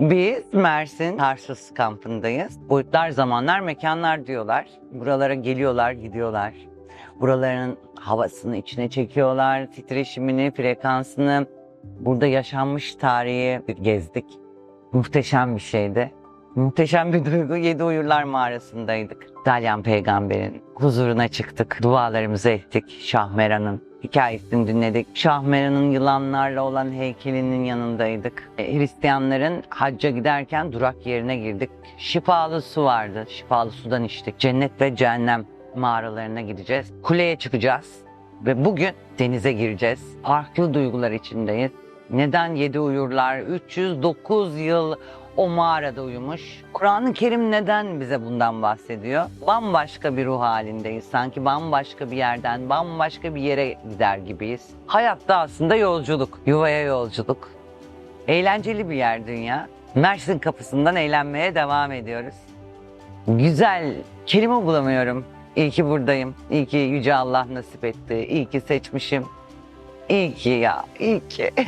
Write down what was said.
Biz Mersin Tarsus kampındayız. Boyutlar zamanlar mekanlar diyorlar. Buralara geliyorlar gidiyorlar. Buraların havasını içine çekiyorlar. Titreşimini, frekansını. Burada yaşanmış tarihi gezdik. Muhteşem bir şeydi. Muhteşem bir duygu. Yedi Uyurlar Mağarası'ndaydık. Dalyan peygamberin huzuruna çıktık. Dualarımızı ettik. Şahmeran'ın hikayesini dinledik. Şahmeran'ın yılanlarla olan heykelinin yanındaydık. E, Hristiyanların hacca giderken durak yerine girdik. Şifalı su vardı. Şifalı sudan içtik. Cennet ve cehennem mağaralarına gideceğiz. Kuleye çıkacağız. Ve bugün denize gireceğiz. Farklı duygular içindeyiz. Neden yedi uyurlar? 309 yıl o mağarada uyumuş. Kur'an-ı Kerim neden bize bundan bahsediyor? Bambaşka bir ruh halindeyiz. Sanki bambaşka bir yerden, bambaşka bir yere gider gibiyiz. Hayatta aslında yolculuk, yuvaya yolculuk. Eğlenceli bir yer dünya. Mersin kapısından eğlenmeye devam ediyoruz. Güzel, kelime bulamıyorum. İyi ki buradayım. İyi ki Yüce Allah nasip etti. İyi ki seçmişim. İyi ki ya, iyi ki.